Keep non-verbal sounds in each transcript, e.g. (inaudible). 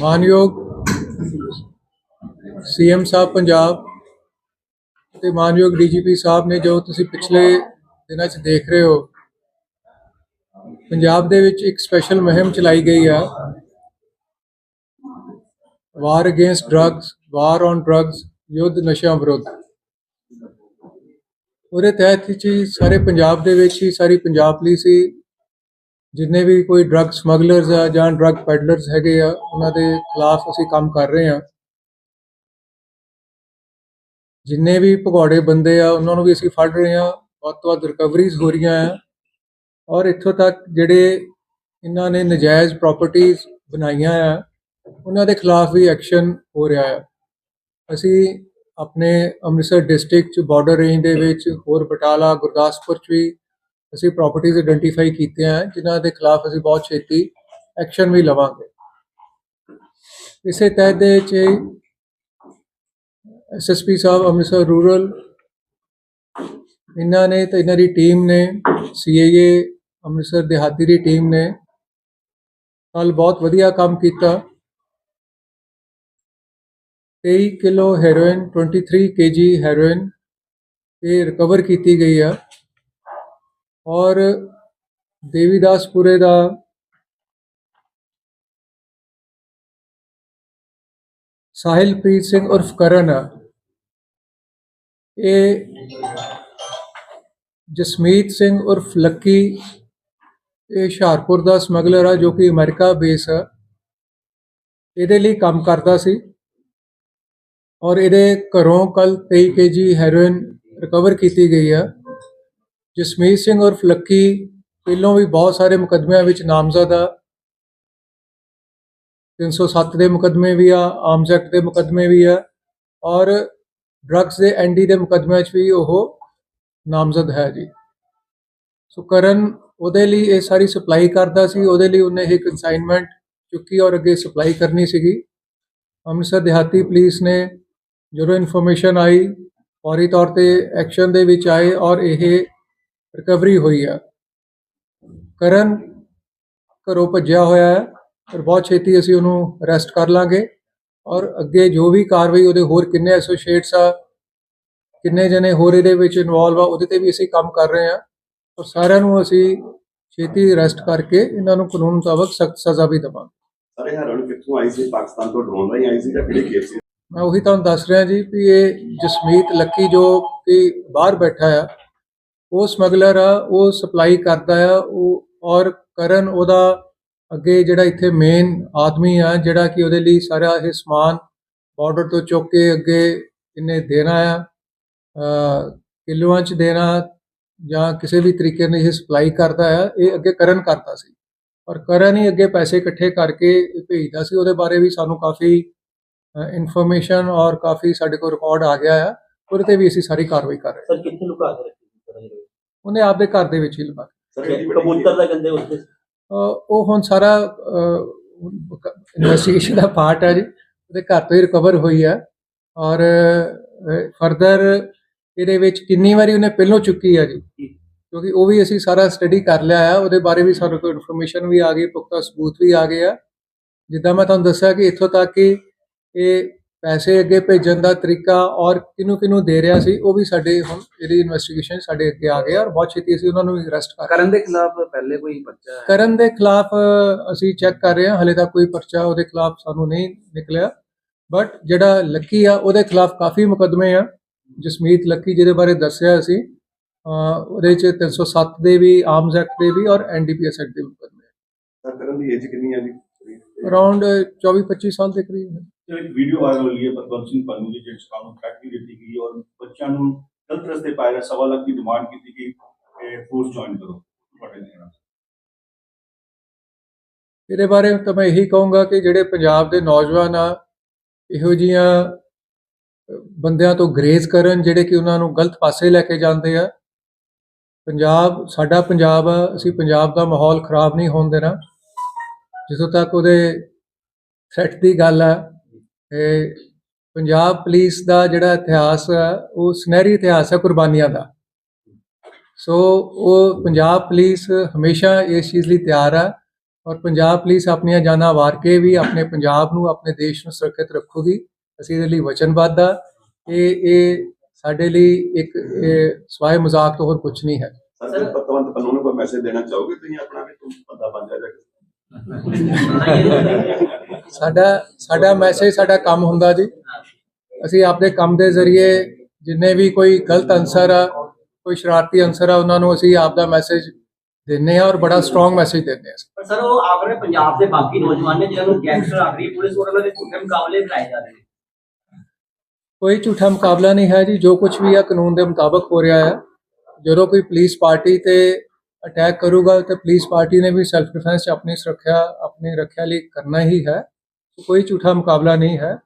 ਮਾਨਯੋਗ ਸੀਐਮ ਸਾਹਿਬ ਪੰਜਾਬ ਤੇ ਮਾਨਯੋਗ ਡੀਜੀਪੀ ਸਾਹਿਬ ਨੇ ਜੋ ਤੁਸੀਂ ਪਿਛਲੇ ਦਿਨਾਂ 'ਚ ਦੇਖ ਰਹੇ ਹੋ, ਪੰਜਾਬ ਦੇ ਵਿੱਚ ਇੱਕ ਸਪੈਸ਼ਲ ਮੁਹਿੰਮ ਚਲਾਈ ਗਈ ਆ। War against drugs war on drugs ਯੁੱਧ ਨਸ਼ਿਆਂ ਵਿਰੁੱਧ। ਉਹਦੇ ਤਹਿਤ ਹੀ ਸਾਰੇ ਪੰਜਾਬ ਦੇ ਵਿੱਚ ਹੀ ਸਾਰੀ ਪੰਜਾਬ ਪੁਲਿਸ ਹੀ ਜਿੰਨੇ ਵੀ ਕੋਈ ਡਰੱਗ ਸਮਗਲਰਸ ਆ ਜਾਂ ਡਰੱਗ ਪੈਡਲਰਸ ਹੈਗੇ ਆ, ਉਹਨਾਂ ਦੇ ਖਿਲਾਫ ਅਸੀਂ ਕੰਮ ਕਰ ਰਹੇ ਆ ਜਿੰਨੇ ਵੀ ਭਗੌੜੇ ਬੰਦੇ ਆ, ਉਹਨਾਂ ਨੂੰ ਵੀ ਅਸੀਂ ਫੜ ਰਹੇ ਆ ਵੱਧ ਤੋਂ ਵੱਧ ਰਿਕਵਰੀਜ਼ ਹੋ ਰਹੀਆਂ ਆ। ਔਰ ਇੱਥੋਂ ਤੱਕ ਜਿਹੜੇ ਇਹਨਾਂ ਨੇ ਨਜਾਇਜ਼ ਪ੍ਰਾਪਰਟੀਆਂ ਬਣਾਈਆਂ ਆ, ਉਹਨਾਂ ਦੇ ਖਿਲਾਫ ਵੀ ਐਕਸ਼ਨ ਹੋ ਰਿਹਾ ਆ। ਅਸੀਂ ਆਪਣੇ ਅੰਮ੍ਰਿਤਸਰ ਡਿਸਟ੍ਰਿਕਟ ਚ ਬਾਰਡਰ ਰੇਂਜ ਦੇ ਵਿੱਚ ਹੋਰ ਬਟਾਲਾ, ਗੁਰਦਾਸਪੁਰ ਚ ਵੀ ਅਸੀਂ ਪ੍ਰਾਪਰਟੀਆਂ ਆਇਡੈਂਟੀਫਾਈ ਕੀਤੀਆਂ ਹੈ ਜਿਨ੍ਹਾਂ ਦੇ ਖਿਲਾਫ ਅਸੀਂ ਬਹੁਤ ਛੇਤੀ ਐਕਸ਼ਨ ਵੀ ਲਵਾਂਗੇ। ਇਸੇ ਤਹਿਤ ਦੇ ਵਿੱਚ ਐਸਐਸਪੀ ਸਾਹਿਬ, ਅੰਮ੍ਰਿਤਸਰ ਰੂਰਲ ਇਹਨਾਂ ਨੇ ਤੇ ਇਹਨਾਂ ਦੀ ਟੀਮ ਨੇ ਸੀਏਏ ਅੰਮ੍ਰਿਤਸਰ ਦਿਹਾਤੀ ਦੀ ਟੀਮ ਨੇ ਕੱਲ ਬਹੁਤ ਵਧੀਆ ਕੰਮ ਕੀਤਾ। 23 ਕਿਲੋ ਹੈਰੋਇਨ 23 ਕੇਜੀ ਹੈਰੋਇਨ ਇਹ ਰਿਕਵਰ ਕੀਤੀ ਗਈ ਆ। ਔਰ ਦੇਵੀਦਾਸਪੁਰੇ ਦਾ ਸਾਹਿਲਪ੍ਰੀਤ ਸਿੰਘ ਉਰਫ ਕਰਨ ਆ ਇਹ ਜਸਮੀਤ ਸਿੰਘ ਉਰਫ ਲੱਕੀ, ਇਹ ਹੁਸ਼ਿਆਰਪੁਰ ਦਾ ਸਮਗਲਰ ਆ ਜੋ ਕਿ ਅਮਰੀਕਾ ਬੇਸ ਆ। ਇਹਦੇ ਲਈ ਕੰਮ ਕਰਦਾ ਸੀ ਔਰ ਇਹਦੇ ਘਰੋਂ ਕੱਲ 23 ਕੇਜੀ ਹੈਰੋਇਨ ਰਿਕਵਰ ਕੀਤੀ ਗਈ ਆ। ਜਸਮੀਤ ਸਿੰਘ ਉਰਫ ਲੱਕੀ, ਪਹਿਲੋਂ ਵੀ ਬਹੁਤ ਸਾਰੇ ਮੁਕੱਦਮਿਆਂ ਵਿੱਚ ਨਾਮਜ਼ਦ ਆ। 307 ਦੇ ਮੁਕੱਦਮੇ ਵੀ ਆ ਆਰਮਸ ਐਕਟ ਦੇ ਮੁਕੱਦਮੇ ਵੀ ਆ ਔਰ ਡਰੱਗਸ ਦੇ ਐਨਡੀ ਦੇ ਮੁਕੱਦਮਿਆਂ 'ਚ ਵੀ ਉਹ ਨਾਮਜ਼ਦ ਹੈ ਜੀ। ਸੋ ਕਰਨ ਉਹਦੇ ਲਈ ਇਹ ਸਾਰੀ ਸਪਲਾਈ ਕਰਦਾ ਸੀ, ਉਹਦੇ ਲਈ ਉਹਨੇ ਇਹ ਕਨਸਾਈਨਮੈਂਟ ਚੁੱਕੀ ਔਰ ਅੱਗੇ ਸਪਲਾਈ ਕਰਨੀ ਸੀਗੀ। ਅੰਮ੍ਰਿਤਸਰ ਦਿਹਾਤੀ ਪੁਲਿਸ ਨੇ ਜਦੋਂ ਇਨਫੋਰਮੇਸ਼ਨ ਆਈ, ਫੌਰੀ ਤੌਰ ਤੇ ਐਕਸ਼ਨ ਦੇ ਵਿੱਚ ਆਏ ਔਰ ਇਹ ਰਿਕਵਰੀ ਹੋਈ ਆ। ਕਰਨ ਘਰੋਂ ਭੱਜਿਆ ਹੋਇਆ ਹੈ ਪਰ ਬਹੁਤ ਛੇਤੀ ਅਸੀਂ ਉਹਨੂੰ ਅਰੈਸਟ ਕਰ ਲਾਂਗੇ ਔਰ ਅੱਗੇ ਜੋ ਵੀ ਕਾਰਵਾਈ ਉਹਦੇ ਹੋਰ ਕਿੰਨੇ ਐਸੋਸੀਏਟਸ ਆ ਕਿੰਨੇ ਜਣੇ ਹੋਰ ਇਹਦੇ ਵਿੱਚ ਇਨਵੋਲਵ ਆ ਉਹਦੇ ਤੇ ਵੀ ਅਸੀਂ ਕੰਮ ਕਰ ਰਹੇ ਆ ਔਰ ਸਾਰਿਆਂ ਨੂੰ ਅਸੀਂ ਛੇਤੀ ਅਰੈਸਟ ਕਰਕੇ ਇਹਨਾਂ ਨੂੰ ਕਾਨੂੰਨ ਮੁਤਾਬਕ ਸਖਤ ਸਜ਼ਾ ਵੀ ਦੇਵਾਂਗੇ। ਸਾਰੇ ਹਰਨ ਕਿੱਥੋਂ ਆਈ ਸੀ? ਪਾਕਿਸਤਾਨ ਤੋਂ ਡਰੋਨ ਰਾਹੀਂ ਆਈ ਸੀ ਜਾਂ ਕਿਹੜੇ ਕੇਸ ਸੀ? ਮੈਂ ਉਹੀ ਤੁਹਾਨੂੰ ਦੱਸ ਰਿਹਾ ਜੀ ਵੀ ਇਹ ਜਸਮੀਤ ਲੱਕੀ ਜੋ ਕਿ ਬਾਹਰ ਬੈਠਾ ਆ ਉਹ ਸਮਗਲਰ ਆ ਉਹ ਸਪਲਾਈ ਕਰਦਾ ਆ ਉਹ ਔਰ ਕਰਨ ਉਹਦਾ ਅੱਗੇ ਜਿਹੜਾ ਇੱਥੇ ਮੇਨ ਆਦਮੀ ਆ ਜਿਹੜਾ ਕਿ ਉਹਦੇ ਲਈ ਸਾਰਾ ਇਹ ਸਮਾਨ ਬਾਰਡਰ ਤੋਂ ਚੁੱਕ ਕੇ ਅੱਗੇ ਇਹਨੇ ਦੇਣਾ ਆ ਅ, ਕਿਲੋਆਂ ਚ ਦੇਣਾ ਜਾਂ ਕਿਸੇ ਵੀ ਤਰੀਕੇ ਨਾਲ ਇਹ ਸਪਲਾਈ ਕਰਦਾ ਆ ਇਹ ਅੱਗੇ ਕਰਨ ਕਰਦਾ ਸੀ। ਔਰ ਕਰਨ ਹੀ ਅੱਗੇ ਪੈਸੇ ਇਕੱਠੇ ਕਰਕੇ ਇਹ ਭੇਜਦਾ ਸੀ ਉਹਦੇ ਬਾਰੇ ਵੀ ਸਾਨੂੰ ਕਾਫੀ ਇਨਫੋਰਮੇਸ਼ਨ ਔਰ ਕਾਫੀ ਸਾਡੇ ਕੋਲ ਰਿਕਾਰਡ ਆ ਗਿਆ ਆ ਉਹਦੇ ਤੇ ਵੀ ਅਸੀਂ ਸਾਰੀ ਕਾਰਵਾਈ ਕਰ ਰਹੇ ਹਾਂ। ਸਰ ਕਿੱਥੇ ਲੁਕਾ ਕੇ ਉਹਨੇ ਆਪਦੇ ਘਰ ਦੇ ਵਿੱਚ ਹੀ ਵੱਡੀ ਕਬੂਤਰ ਦਾ ਕਹਿੰਦੇ ਉੱਤੇ ਉਹ ਹੁਣ ਸਾਰਾ ਇਨਵੈਸਟੀਗੇਸ਼ਨ ਦਾ ਪਾਰਟ ਹੈ ਜੀ। ਉਹਦੇ ਘਰ ਤੋਂ ਹੀ ਰਿਕਵਰ ਹੋਈ ਹੈ। ਔਰ ਫਰਦਰ ਇਹਦੇ ਵਿੱਚ ਕਿੰਨੀ ਵਾਰੀ ਉਹਨੇ ਪਹਿਲੋਂ ਚੁੱਕੀ ਹੈ ਜੀ। ਕਿਉਂਕਿ ਉਹ ਵੀ ਅਸੀਂ ਸਾਰਾ ਸਟੱਡੀ ਕਰ ਲਿਆ ਆ। ਉਹਦੇ ਬਾਰੇ ਵੀ ਸਾਡੇ ਕੋਲ ਇਨਫੋਰਮੇਸ਼ਨ ਵੀ ਆ ਗਈ ਪੁਖਤਾ ਸਬੂਤ ਵੀ ਆ ਗਏ ਆ ਜਿੱਦਾਂ ਮੈਂ ਤੁਹਾਨੂੰ ਦੱਸਿਆ ਕਿ ਇੱਥੋਂ ਤੱਕ ਕਿ ਇਹ ਪੈਸੇ ਅੱਗੇ ਭੇਜਣ ਦਾ ਤਰੀਕਾ ਔਰ ਕਿਹਨੂੰ ਕਿਹਨੂੰ ਦੇ ਰਿਹਾ ਸੀ ਉਹ ਵੀ ਸਾਡੇ ਹੁਣ ਇਹਦੀ ਇਨਵੈਸਟੀਗੇਸ਼ਨ ਸਾਡੇ ਅੱਗੇ ਆ ਗਿਆ ਔਰ ਬਹੁਤ ਛੇਤੀ ਅਸੀਂ ਉਹਨਾਂ ਨੂੰ ਅਰੈਸਟ ਕਰ ਕਰਨ ਦੇ ਖਿਲਾਫ ਪਹਿਲੇ ਕੋਈ ਪਰਚਾ ਹੈ? ਕਰਨ ਦੇ ਖਿਲਾਫ ਅਸੀਂ ਚੈੱਕ ਕਰ ਰਹੇ ਹਾਂ ਹਲੇ ਤੱਕ ਕੋਈ ਪਰਚਾ ਉਹਦੇ ਖਿਲਾਫ ਸਾਨੂੰ ਨਹੀਂ ਨਿਕਲਿਆ। ਬਟ ਜਿਹੜਾ ਲੱਕੀ ਆ ਉਹਦੇ ਖਿਲਾਫ ਕਾਫੀ ਮੁਕੱਦਮੇ ਆ। ਜਸਮੀਤ ਲੱਕੀ ਜਿਹਦੇ ਬਾਰੇ ਦੱਸਿਆ ਅਸੀਂ ਉਹਦੇ ਚ 307 ਦੇ ਵੀ ਆਰਮਸ ਐਕਟ ਦੇ ਵੀ ਔਰ ਐਨਡੀਪੀਐਸ ਐਕਟ ਦੇ ਵੀ ਮੁਕੱਦਮੇ ਸਰ ਕਰਨ ਦੀ ਏਜ ਕਿੰਨੀ ਹੈ ਜੀ? ਅਰਾਊਂਡ 24 25 ਸਾਲ ਦੇ ਕਰੀਬ ਨੇ ਜੋ ਇੱਕ ਵੀਡੀਓ ਵਾਇਰਲ ਹੋਈ ਹੈ ਭਗਵੰਤ ਸਿੰਘ ਪੰਨੂ ਦੀ ਜਿਸ ਕਾਨੂੰਨ ਕੱਟ ਵੀ ਦਿੱਤੀ ਗਈ ਔਰ ਬੱਚਿਆਂ ਨੂੰ ਗਲਤ ਰਸਤੇ ਪਾਇਆ ਗਿਆ ਸਵਾ ਲੱਖ ਦੀ ਡਿਮਾਂਡ ਕੀਤੀ ਗਈ ਕਿ ਫੋਰਸ ਜੁਆਇਨ ਕਰੋ, ਤੁਹਾਡੇ ਨਾਲ ਇਹਦੇ ਬਾਰੇ ਤਾਂ ਮੈਂ ਇਹੀ ਕਹੂੰਗਾ ਕਿ ਜਿਹੜੇ ਪੰਜਾਬ ਦੇ ਨੌਜਵਾਨ ਆ, ਇਹੋ ਜੀਆਂ ਬੰਦਿਆਂ ਤੋਂ ਗਰੇਜ਼ ਕਰਨ ਜਿਹੜੇ ਕਿ ਉਹਨਾਂ ਨੂੰ ਗਲਤ ਪਾਸੇ ਲੈ ਕੇ ਜਾਂਦੇ ਆ। ਪੰਜਾਬ, ਸਾਡਾ ਪੰਜਾਬ ਆ, ਅਸੀਂ ਪੰਜਾਬ ਦਾ ਮਾਹੌਲ ਖਰਾਬ ਨਹੀਂ ਹੋਣ ਦੇਣਾ। ਜਿੱਥੋਂ ਤੱਕ ਉਹਦੇ ਥ੍ਰੈਟ ਦੀ ਗੱਲ ਆ ਪੰਜਾਬ ਪੁਲਿਸ ਦਾ ਜਿਹੜਾ ਇਤਿਹਾਸ ਆ ਉਹ ਸੁਨਹਿਰੀ ਇਤਿਹਾਸ ਹੈ ਕੁਰਬਾਨੀਆਂ ਦਾ। ਸੋ ਉਹ ਪੰਜਾਬ ਪੁਲਿਸ ਹਮੇਸ਼ਾ ਇਸ ਚੀਜ਼ ਲਈ ਤਿਆਰ ਆ ਔਰ ਪੰਜਾਬ ਪੁਲਿਸ ਆਪਣੀਆਂ ਜਾਨਾਂ ਵਾਰ ਕੇ ਵੀ ਆਪਣੇ ਪੰਜਾਬ ਨੂੰ ਆਪਣੇ ਦੇਸ਼ ਨੂੰ ਸੁਰੱਖਿਅਤ ਰੱਖੂਗੀ। ਅਸੀਂ ਇਹਦੇ ਲਈ ਵਚਨਬੱਧ ਆ ਇਹ ਇਹ ਸਾਡੇ ਲਈ ਇੱਕ ਸਵਾਏ ਮਜ਼ਾਕ ਤੋਂ ਹੋਰ ਕੁਝ ਨਹੀਂ ਹੈ। ਸਰ ਪਤਵੰਤ ਪੰਨੂ ਨੂੰ ਕੋਈ ਮੈਸੇਜ ਦੇਣਾ ਚਾਹੋਗੇ ਤੁਸੀਂ ਆਪਣਾ ਵੀ ਤੂੰ ਬੰਦਾ ਬਣ ਜਾ ਜਾ (laughs) ਸਾਡਾ ਸਾਡਾ ਮੈਸੇਜ ਸਾਡਾ ਕੰਮ ਹੁੰਦਾ ਜੀ। ਅਸੀਂ ਆਪਦੇ ਕੰਮ ਦੇ ਜ਼ਰੀਏ ਜਿੰਨੇ ਵੀ ਕੋਈ ਗਲਤ ਅਨਸਰ ਆ ਕੋਈ ਸ਼ਰਾਰਤੀ ਅਨਸਰ ਆ ਉਹਨਾਂ ਨੂੰ ਅਸੀਂ ਆਪਦਾ ਮੈਸੇਜ ਦਿੰਨੇ ਆ ਔਰ ਬੜਾ ਸਟਰੋਂਗ ਮੈਸੇਜ ਦਿੰਦੇ ਆ। ਸਰ ਉਹ ਆਖਰੇ ਪੰਜਾਬ ਦੇ ਬਾਕੀ ਨੌਜਵਾਨ ਨੇ ਜਿਹਨਾਂ ਨੂੰ ਗੈਂਗਸਟਰ ਰਹੀ ਪੁਲਿਸ ਉਹਨਾਂ ਦੇ ਝੂਠੇ ਮੁਕਾਬਲੇ ਕਰਾਏ ਜਾ ਰਹੇ ਨੇ। ਕੋਈ ਝੂਠਾ ਮੁਕਾਬਲਾ ਨਹੀਂ ਹੈ ਜੀ ਜੋ ਕੁਝ ਵੀ ਆ ਕਾਨੂੰਨ ਦੇ ਮੁਤਾਬਕ ਹੋ ਰਿਹਾ ਹੈ ਜਦੋਂ ਕੋਈ ਪੁਲਿਸ ਪਾਰਟੀ ਤੇ ਅਟੈਕ ਕਰੂਗਾ ਤੇ ਪੁਲਿਸ ਪਾਰਟੀ ਨੇ ਵੀ ਸੈਲਫ ਡਿਫੈਂਸ 'ਚ ਆਪਣੀ ਸੁਰੱਖਿਆ ਆਪਣੀ ਰੱਖਿਆ ਲਈ ਕਰਨਾ ਹੀ ਹੈ। ਕੋਈ ਝੂਠਾ ਮੁਕਾਬਲਾ ਨਹੀਂ ਹੈ।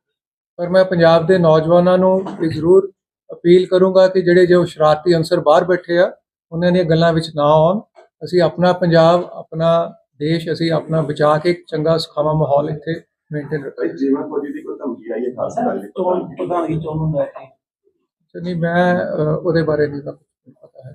ਪਰ ਮੈਂ ਪੰਜਾਬ ਦੇ ਨੌਜਵਾਨਾਂ ਨੂੰ ਇਹ ਜ਼ਰੂਰ ਅਪੀਲ ਕਰੂੰਗਾ ਕਿ ਜਿਹੜੇ ਜੋ ਸ਼ਰਾਰਤੀ ਅੰਸਰ ਬਾਹਰ ਬੈਠੇ ਆ ਉਹਨਾਂ ਦੀਆਂ ਗੱਲਾਂ ਵਿੱਚ ਨਾ ਆਉਣ। ਅਸੀਂ ਆਪਣਾ ਪੰਜਾਬ ਆਪਣਾ ਦੇਸ਼ ਅਸੀਂ ਆਪਣਾ ਬਚਾ ਕੇ ਚੰਗਾ ਸੁਖਾਵਾਂ ਮਾਹੌਲ ਇੱਥੇ ਮੇਨਟੇਨ ਭਾਈ ਜੀਵਨ ਫੌਜੀ ਦੀ ਕੋਈ ਧਮਕੀ ਆਈ ਹੈ ਖਾਸ ਗੱਲ ਚੋਣ ਪ੍ਰਧਾਨਗੀ ਚੋਣ ਨੂੰ ਲੈ ਕੇ ਨਹੀਂ ਮੈਂ ਉਹਦੇ ਬਾਰੇ ਨਹੀਂ ਪਤਾ ਹੈ।